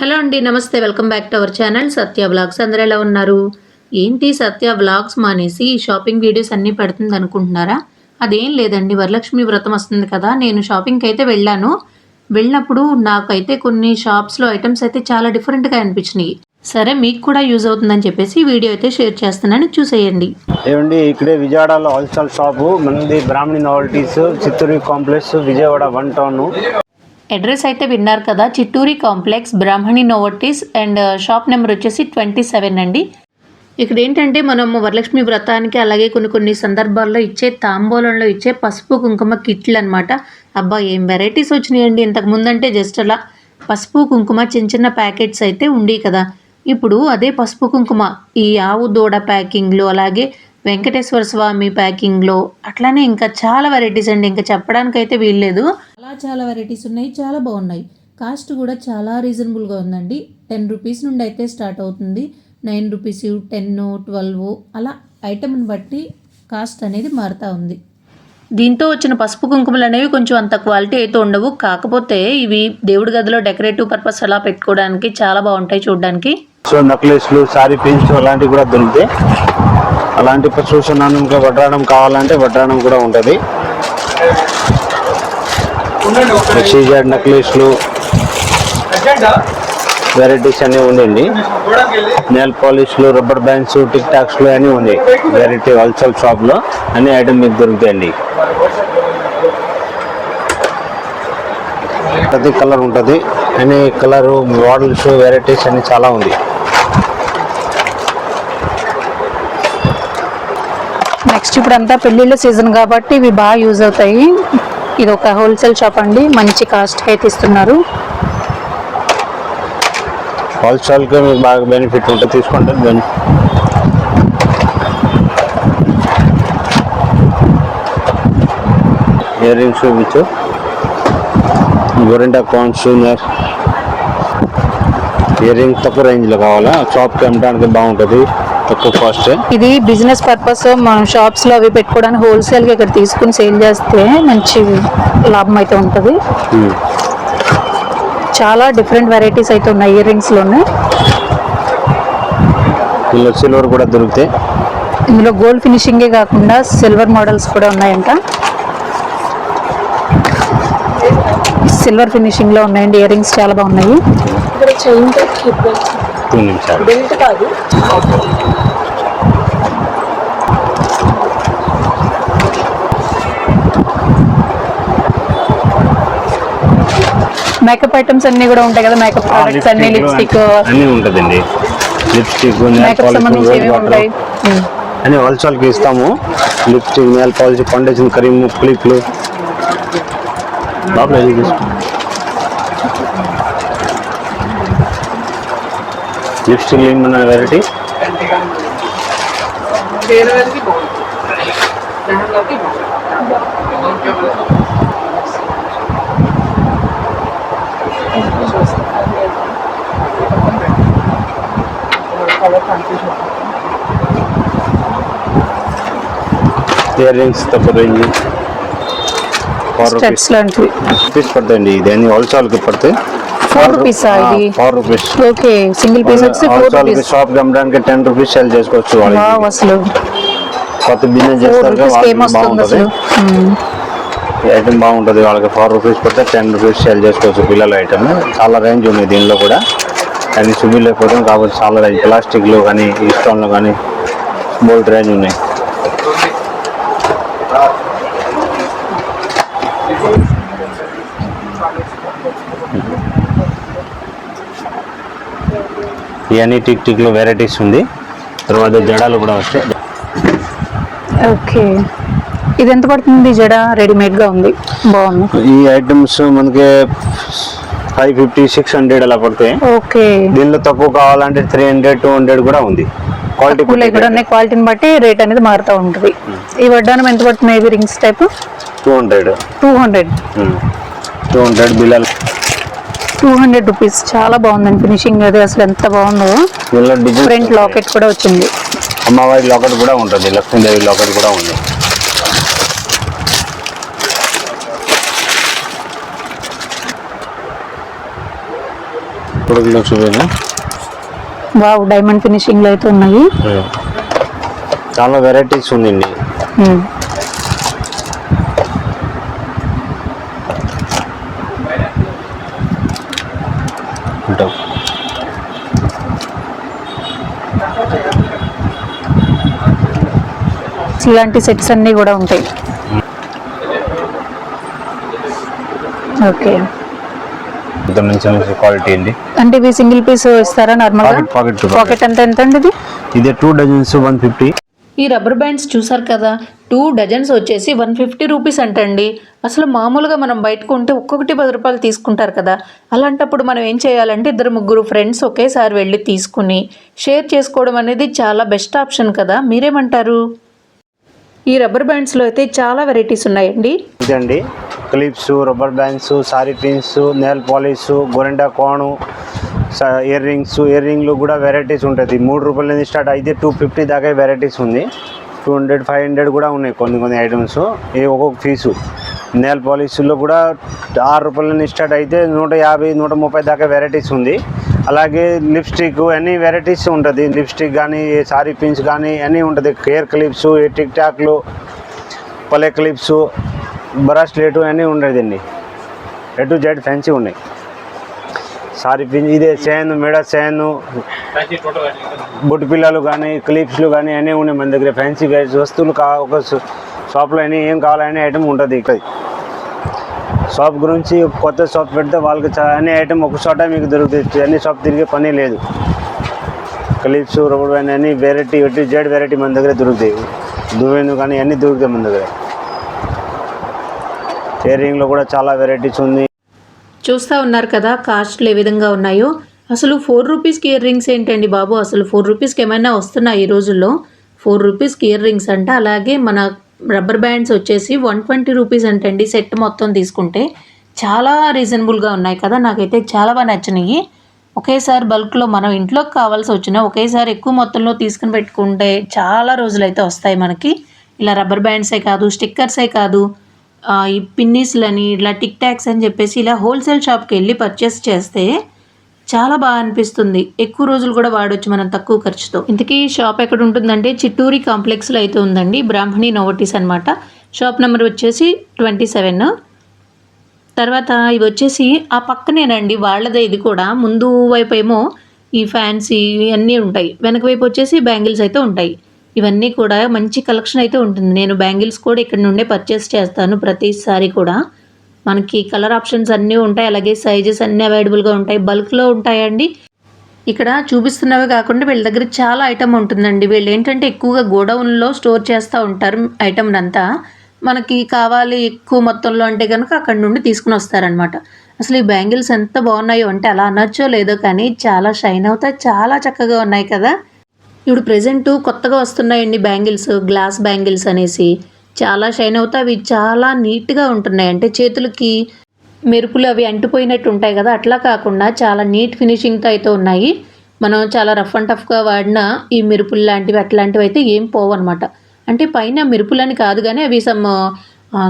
Hello అండి నమస్తే. Welcome back to our channel. Satya blogs అందరూ ఎలా ఉన్నారు? ఏంటి సత్య బ్లాగ్స్ మానేసి షాపింగ్ వీడియోస్ అన్నీ పెడుతుంది అనుకుంటున్నారా? అదేం లేదండి వరలక్ష్మి వ్రతం వస్తుంది కదా. నేను షాపింగ్కి అయితే వెళ్ళాను. వెళ్ళినప్పుడు నాకైతే కొన్ని షాప్స్లో ఐటమ్స్ అయితే చాలా డిఫరెంట్గా అనిపించినాయి. సరే మీకు కూడా యూజ్ అవుతుందని చెప్పేసి వీడియో అయితే షేర్ చేస్తున్నాను. చూసేయండి. ఏమండి ఇక్కడే విజయవాడలో హోల్సేల్ షాపు మనది Brahmani novelties Chittoor complex Vijayawada one town address అయితే విన్నారు కదా Chitturi complex Brahmani novelties and uh, shop number వచ్చేసి ట్వంటీ సెవెన్ అండి. ఇక్కడ ఏంటంటే మనము వరలక్ష్మి వ్రతానికి అలాగే కొన్ని కొన్ని సందర్భాల్లో ఇచ్చే తాంబూలంలో ఇచ్చే పసుపు కుంకుమ కిట్లు అనమాట అబ్బా ఏం వెరైటీస్ వచ్చినాయండి. ఇంతకు ముందంటే జస్ట్ అలా పసుపు కుంకుమ చిన్న చిన్న ప్యాకెట్స్ అయితే ఉండి కదా. ఇప్పుడు అదే పసుపు కుంకుమ ఈ ఆవు దూడ ప్యాకింగ్లో అలాగే వెంకటేశ్వర స్వామి ప్యాకింగ్లో అట్లానే ఇంకా చాలా వెరైటీస్ అండి. ఇంకా చెప్పడానికైతే వీల్లేదు. చాలా చాలా వెరైటీస్ ఉన్నాయి చాలా బాగున్నాయి. కాస్ట్ కూడా చాలా రీజనబుల్గా ఉందండి. టెన్ రూపీస్ నుండి అయితే స్టార్ట్ అవుతుంది. నైన్ రూపీస్ టెన్ ట్వెల్వ్ అలా ఐటమ్ని బట్టి కాస్ట్ అనేది మారుతూ ఉంది. దీంతో వచ్చిన పసుపు కుంకుమలు అనేవి కొంచెం అంత క్వాలిటీ అయితే ఉండవు. కాకపోతే ఇవి దేవుడి గదిలో డెకరేటివ్ పర్పస్ అలా పెట్టుకోవడానికి చాలా బాగుంటాయి చూడడానికి. సో నెక్లెస్లు సారీ పిన్స్ అలాంటివి కూడా దొరుకుతాయి. అలాంటి చూస్తున్నాను వడ్రాణం కావాలంటే వడ్రాణం కూడా ఉంటుంది. నెక్లెస్లు వెరైటీస్ అన్నీ ఉందండి నెయిల్ పాలిష్లు రబ్బర్ బ్యాండ్స్ టిక్ టాక్స్లు అన్నీ ఉన్నాయి వెరైటీ హోల్సేల్ షాప్లో అన్ని ఐటమ్ మీకు దొరుకుతాయండి. ప్రతి కలర్ ఉంటుంది. అన్ని కలర్ మోడల్స్ వెరైటీస్ అన్ని చాలా ఉంది. నెక్స్ట్ ఇప్పుడు అంతా పెళ్ళిళ్ళ సీజన్ కాబట్టి ఇవి బాగా యూజ్ అవుతాయి. ఇది ఒక హోల్సేల్ షాప్ అండి. మంచి కాస్ట్కి అయితే ఇస్తున్నారు. హోల్సేల్కి మీకు బాగా బెనిఫిట్ ఉంటుంది తీసుకుంటే బెనిఫిట్ ఇయర్ రింగ్స్ చూపించు. గోరింటా కాన్స్ ఇయర్ రింగ్స్ తక్కువ రేంజ్లో కావాలా? షాప్కి అమ్మడానికి బాగుంటుంది. తక్కువ కాస్ట్ ఇది బిజినెస్ పర్పస్ మనం షాప్స్లో అవి పెట్టుకోవడానికి హోల్సేల్గా ఇక్కడ తీసుకుని సేల్ చేస్తే మంచి లాభం అయితే ఉంటుంది. చాలా డిఫరెంట్ వెరైటీస్ అయితే ఉన్నాయి ఇయర్ రింగ్స్లోనే. ఇందులో సిల్వర్ కూడా దొరుకుతాయి ఇందులో గోల్డ్ ఫినిషింగే కాకుండా సిల్వర్ మోడల్స్ కూడా ఉన్నాయంట. సిల్వర్ ఫినిషింగ్లో ఉన్నాయండి ఇయర్ రింగ్స్ చాలా బాగున్నాయి. టూ నిమిషాలు. మేకప్ ఐటమ్స్ అన్ని కూడా ఉంటాయి కదా మేకప్ ప్రొడక్ట్స్ అన్ని లిప్స్టిక్ అన్నీ ఉంటుందండి. లిప్స్టిక్ మేకప్ సంబంధించి ఉంటాయి. అని హోల్సేల్కి ఇస్తాము. Lipstick nail polish foundation cream క్లిప్లు బాబు తీసుకో లిప్స్టిక్ ఏమన్నా వెరైటీ ఇయర్ రింగ్స్ తక్కువ రేంజ్ స్టెప్స్ లాంటివి. రూపీస్ పడతాయండి. ఇది అన్ని హోల్సేల్కి పడతాయి ఫోర్ రూపీసా ఇది? Four rupees okay single piece వచ్చి ఫోర్ రూపీస్ షాప్ అమ్మడానికి టెన్ రూపీస్ సెల్ చేసుకోవచ్చు వావ్ వాళ్ళకి అసలు. కొత్త బిజినెస్ చేస్తారు బాగుంటుంది. ఐటమ్ బాగుంటుంది వాళ్ళకి ఫోర్ రూపీస్ పడితే టెన్ రూపీస్ సెల్ చేసుకోవచ్చు పిల్లల ఐటమ్ చాలా రేంజ్ ఉంది దీనిలో కూడా. కానీ చూపించలేకపోతాం కాబట్టి చాలా రేంజ్ ప్లాస్టిక్లో కానీ ఈ స్టోన్లో కానీ బోల్డ్ రేంజ్ ఉన్నాయి. ఇవన్నీ టిక్ టిక్లో వెరైటీస్ ఉంది. తర్వాత జడాలు కూడా వస్తాయి ఓకే. ఇది ఎంత పడుతుంది జడ? రెడీమేడ్గా ఉంది. బాగుంది. ఈ ఐటమ్స్ మనకి ఫైవ్ ఫిఫ్టీ సిక్స్ హండ్రెడ్ అలా పడతాయి. ఓకే. దీనిలో తక్కువ కావాలంటే త్రీ హండ్రెడ్ టూ హండ్రెడ్ కూడా ఉంది. క్వాలిటీ ఇక్కడ ఉన్నాయి. క్వాలిటీని బట్టి రేట్ అనేది మారుతూ ఉంటుంది. ఈ వడ్డానం ఎంత పడుతుంది? ఇవి rings type two hundred. Two hundred. Two hundred బిల్లలు. Two hundred rupees. చాలా బాగుందండి ఫినిషింగ్ అది అసలు ఎంత బాగుందో. ఫ్రంట్ లాకెట్ కూడా వచ్చింది. అమ్మవారి లాకెట్ కూడా ఉంటుంది. లక్ష్మీదేవి లాకెట్ కూడా ఉంది. వావ్ డైమండ్ ఫినిషింగ్ అయితే ఉన్నాయి. చాలా వెరైటీస్ ఉందండి. ఇలాంటి సెట్స్ అన్నీ కూడా ఉంటాయి. ఓకే. క్వాలిటీ అండి అంటే ఇవి సింగిల్ పీస్ ఇస్తారా నార్మల్ పాకెట్ పాకెట్ పాకెట్ ఎంత ఎంత అండి ఇది? ఇది టూ డజన్స్ వన్ ఫిఫ్టీ ఈ రబ్బర్ బ్యాండ్స్ చూసారు కదా టూ డజన్స్ వచ్చేసి వన్ ఫిఫ్టీ రూపీస్ అంటండి. అసలు మామూలుగా మనం బయట కొంటే ఒక్కొక్కటి పది రూపాయలు తీసుకుంటారు కదా. అలాంటప్పుడు మనం ఏం చేయాలంటే ఇద్దరు ముగ్గురు ఫ్రెండ్స్ ఒకేసారి వెళ్ళి తీసుకుని షేర్ చేసుకోవడం అనేది చాలా బెస్ట్ ఆప్షన్ కదా. మీరేమంటారు? ఈ రబ్బర్ బ్యాండ్స్లో అయితే చాలా వెరైటీస్ ఉన్నాయండి. ఇదండి. Clips rubber bands sari pins nail polish గొరెండా కోణు ఇయర్ రింగ్స్ ఇయర్ రింగ్లు కూడా వెరైటీస్ ఉంటుంది. మూడు రూపాయల నుంచి స్టార్ట్ అయితే టూ ఫిఫ్టీ దాకా వెరైటీస్ ఉంది. టూ హండ్రెడ్ ఫైవ్ హండ్రెడ్ కూడా ఉన్నాయి కొన్ని కొన్ని ఐటమ్స్ ఏ ఒక్కొక్క ఫీజు నెయిల్ పాలిష్లో కూడా ఆరు రూపాయల నుంచి స్టార్ట్ అయితే నూట యాభై నూట ముప్పై దాకా వెరైటీస్ ఉంది. అలాగే లిప్స్టిక్ అన్ని వెరైటీస్ ఉంటుంది. లిప్స్టిక్ కానీ సారీ పిన్స్ కానీ అన్నీ ఉంటుంది. హెయిర్ క్లిప్స్ టిక్ టాక్లు పలే క్లిప్స్ బ్రాస్లెట్ అన్నీ ఉండేదండి ఎ టు జెడ్ ఫ్యాన్సీ ఉన్నాయి. సారీ పిన్ ఇదే చైన్ మెడ చైన్ బొట్టు పిల్లలు కానీ క్లిప్స్లు కానీ అన్నీ ఉన్నాయి మన దగ్గర. ఫ్యాన్సీ వస్తువులు కా ఒక షాప్లో అన్నీ ఏం కావాలనే ఐటమ్ ఉంటుంది ఇక్కడ. షాప్ గురించి కొత్త షాప్ పెడితే వాళ్ళకి అన్ని ఐటమ్ ఒక చోట మీకు దొరుకుతాయి. అన్ని షాప్ తిరిగే పని లేదు. క్లిప్స్ రబ్బర్ బ్యాండ్ అన్ని variety A to Z variety మన దగ్గర దొరుకుతాయి. దువ్వెను కానీ అన్నీ దొరుకుతాయి మన దగ్గర. ఇయర్ రింగ్లో కూడా చాలా వెరైటీస్ ఉంది. చూస్తూ ఉన్నారు కదా కాస్ట్లు ఏ విధంగా ఉన్నాయో. అసలు ఫోర్ రూపీస్కి ఇయర్ రింగ్స్ ఏంటండి బాబు? అసలు ఫోర్ రూపీస్కి ఏమైనా వస్తున్నాయి ఈ రోజుల్లో? ఫోర్ రూపీస్కి ఇయర్ రింగ్స్ అంట. అలాగే మన రబ్బర్ బ్యాండ్స్ వచ్చేసి వన్ ట్వంటీ రూపీస్ అంటండి. సెట్ మొత్తం తీసుకుంటే చాలా రీజనబుల్గా ఉన్నాయి కదా. నాకైతే చాలా బాగా నచ్చినాయి. ఒకేసారి బల్క్లో మనం ఇంట్లోకి కావాల్సి వచ్చిన ఒకేసారి ఎక్కువ మొత్తంలో తీసుకుని పెట్టుకుంటే చాలా రోజులైతే వస్తాయి మనకి. ఇలా రబ్బర్ బ్యాండ్సే కాదు స్టిక్కర్సే కాదు ఈ పిన్నీస్లని ఇలా టిక్ ట్యాక్స్ అని చెప్పేసి ఇలా హోల్సేల్ షాప్కి వెళ్ళి పర్చేస్ చేస్తే చాలా బాగా అనిపిస్తుంది. ఎక్కువ రోజులు కూడా వాడొచ్చు మనం తక్కువ ఖర్చుతో. ఇంతకీ షాప్ ఎక్కడ ఉంటుందంటే చిట్టూరి కాంప్లెక్స్లో అయితే ఉందండి. బ్రాహ్మణి నోవటీస్ అనమాట షాప్ నెంబర్ వచ్చేసి ట్వంటీ సెవెన్. తర్వాత ఇవి వచ్చేసి ఆ పక్కనేనండి వాళ్ళదే ఇది కూడా. ముందు వైపు ఏమో ఈ ఫ్యాన్సీ ఇవన్నీ ఉంటాయి. వెనక వైపు వచ్చేసి బ్యాంగిల్స్ అయితే ఉంటాయి. ఇవన్నీ కూడా మంచి కలెక్షన్ అయితే ఉంటుంది. నేను బ్యాంగిల్స్ కూడా ఇక్కడ నుండే పర్చేస్ చేస్తాను ప్రతిసారి కూడా. మనకి కలర్ ఆప్షన్స్ అన్నీ ఉంటాయి అలాగే సైజెస్ అన్నీ అవైలబుల్గా ఉంటాయి. బల్క్లో ఉంటాయండి. ఇక్కడ చూపిస్తున్నవే కాకుండా వీళ్ళ దగ్గర చాలా ఐటమ్ ఉంటుందండి. వీళ్ళు ఏంటంటే ఎక్కువగా గోడౌన్లో స్టోర్ చేస్తూ ఉంటారు ఐటమ్నంతా మనకి కావాలి ఎక్కువ మొత్తంలో అంటే కనుక అక్కడ నుండి తీసుకుని వస్తారనమాట అసలు ఈ బ్యాంగిల్స్ ఎంత బాగున్నాయో అంటే అలా అనొచ్చో లేదో కానీ చాలా షైన్ అవుతాయి చాలా చక్కగా ఉన్నాయి కదా. ఇప్పుడు ప్రజెంట్ కొత్తగా వస్తున్నాయండి బ్యాంగిల్స్ గ్లాస్ బ్యాంగిల్స్ అనేసి. చాలా షైన్ అవుతాయి. అవి చాలా నీట్గా ఉంటున్నాయి. అంటే చేతులకి మెరుపులు అవి అంటిపోయినట్టు ఉంటాయి కదా. అట్లా కాకుండా చాలా నీట్ ఫినిషింగ్తో అయితే ఉన్నాయి. మనం చాలా రఫ్ అండ్ టఫ్గా వాడిన ఈ మెరుపులు లాంటివి అట్లాంటివి అయితే ఏం పోవు అనమాట అంటే పైన మెరుపులని కాదు కానీ అవి సమ్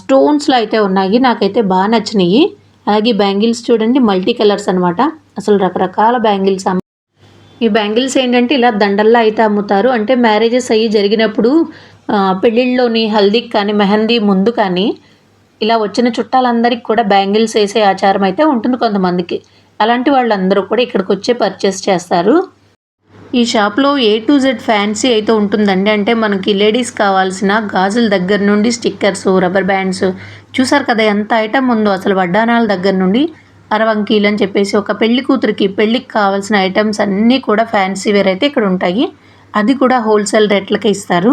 స్టోన్స్లో అయితే ఉన్నాయి. నాకైతే బాగా నచ్చినాయి. అలాగే బ్యాంగిల్స్ చూడండి మల్టీ కలర్స్ అనమాట అసలు రకరకాల బ్యాంగిల్స్ ఈ బ్యాంగిల్స్ ఏంటంటే ఇలా దండల్లా అయితే అమ్ముతారు. అంటే మ్యారేజెస్ అయ్యి జరిగినప్పుడు పెళ్ళిళ్ళలోని హల్దీకి కానీ మెహందీ ముందు కానీ ఇలా వచ్చిన చుట్టాలందరికీ కూడా బ్యాంగిల్స్ వేసే ఆచారం అయితే ఉంటుంది కొంతమందికి. అలాంటి వాళ్ళందరూ కూడా ఇక్కడికి వచ్చే పర్చేస్ చేస్తారు. ఈ షాప్లో ఏ టు జెడ్ ఫ్యాన్సీ అయితే ఉంటుందండి. అంటే మనకి లేడీస్ కావాల్సిన గాజుల దగ్గర నుండి స్టిక్కర్స్ రబ్బర్ బ్యాండ్స్ చూసారు కదా ఎంత ఐటమ్ ఉందో. అసలు వడ్డానాల దగ్గర నుండి అరవంకీలు అని చెప్పేసి ఒక పెళ్ళి కూతురికి పెళ్ళికి కావాల్సిన ఐటమ్స్ అన్నీ కూడా ఫ్యాన్సీ వేర్ అయితే ఇక్కడ ఉంటాయి. అది కూడా హోల్సేల్ రేట్లకే ఇస్తారు.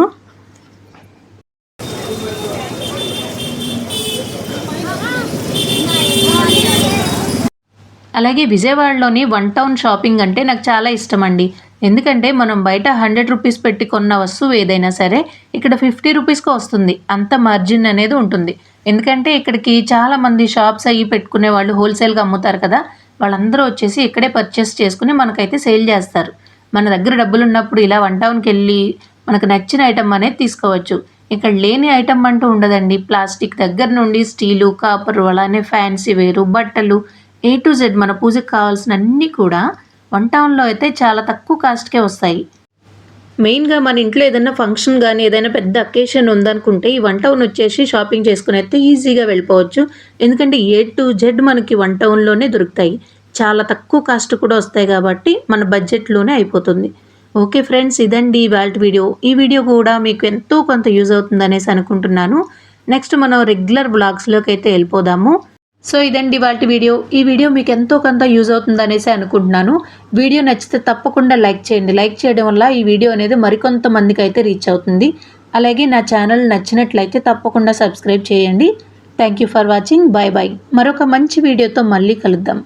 అలాగే విజయవాడలోని వన్ టౌన్ షాపింగ్ అంటే నాకు చాలా ఇష్టం అండి ఎందుకంటే మనం బయట హండ్రెడ్ రూపీస్ పెట్టి కొన్న వస్తువు ఏదైనా సరే ఇక్కడ ఫిఫ్టీ రూపీస్కి వస్తుంది. అంత మార్జిన్ అనేది ఉంటుంది. ఎందుకంటే ఇక్కడికి చాలామంది షాప్స్ అయ్యి పెట్టుకునే వాళ్ళు హోల్సేల్గా అమ్ముతారు కదా వాళ్ళందరూ వచ్చేసి ఇక్కడే పర్చేస్ చేసుకుని మనకైతే సేల్ చేస్తారు. మన దగ్గర డబ్బులు ఉన్నప్పుడు ఇలా వన్ టౌన్కి వెళ్ళి మనకు నచ్చిన ఐటమ్ అనేది తీసుకోవచ్చు. ఇక్కడ లేని ఐటమ్ అంటూ ఉండదండి. ప్లాస్టిక్ దగ్గర నుండి స్టీలు కాపరు అలానే ఫ్యాన్సీ వేరు బట్టలు ఏ టు జెడ్ మన పూజకు కావాల్సిన అన్నీ కూడా వన్ టౌన్లో అయితే చాలా తక్కువ కాస్ట్కే వస్తాయి. మెయిన్గా మన ఇంట్లో ఏదైనా ఫంక్షన్ కానీ ఏదైనా పెద్ద అకేషన్ ఉందనుకుంటే ఈ వన్ టౌన్ వచ్చేసి షాపింగ్ చేసుకుని అయితే ఈజీగా వెళ్ళిపోవచ్చు. ఎందుకంటే ఏ టు జెడ్ మనకి వన్ టౌన్లోనే దొరుకుతాయి. చాలా తక్కువ కాస్ట్ కూడా వస్తాయి కాబట్టి మన బడ్జెట్లోనే అయిపోతుంది. ఓకే ఫ్రెండ్స్ ఇదండి వాల్ట్ వీడియో. ఈ వీడియో కూడా మీకు ఎంతో కొంత యూజ్ అవుతుంది అనేసి అనుకుంటున్నాను. నెక్స్ట్ మనం రెగ్యులర్ బ్లాగ్స్లోకి అయితే వెళ్ళిపోదాము. సో ఇదండి వాటి వీడియో. ఈ వీడియో మీకు ఎంతో కొంత యూజ్ అవుతుంది అనేసి అనుకుంటున్నాను. వీడియో నచ్చితే తప్పకుండా లైక్ చేయండి. లైక్ చేయడం వల్ల ఈ వీడియో అనేది మరికొంతమందికి అయితే రీచ్ అవుతుంది. అలాగే నా ఛానల్ నచ్చినట్లయితే తప్పకుండా సబ్స్క్రైబ్ చేయండి. Thank you for watching. Bye bye. మరొక మంచి వీడియోతో మళ్ళీ కలుద్దాం.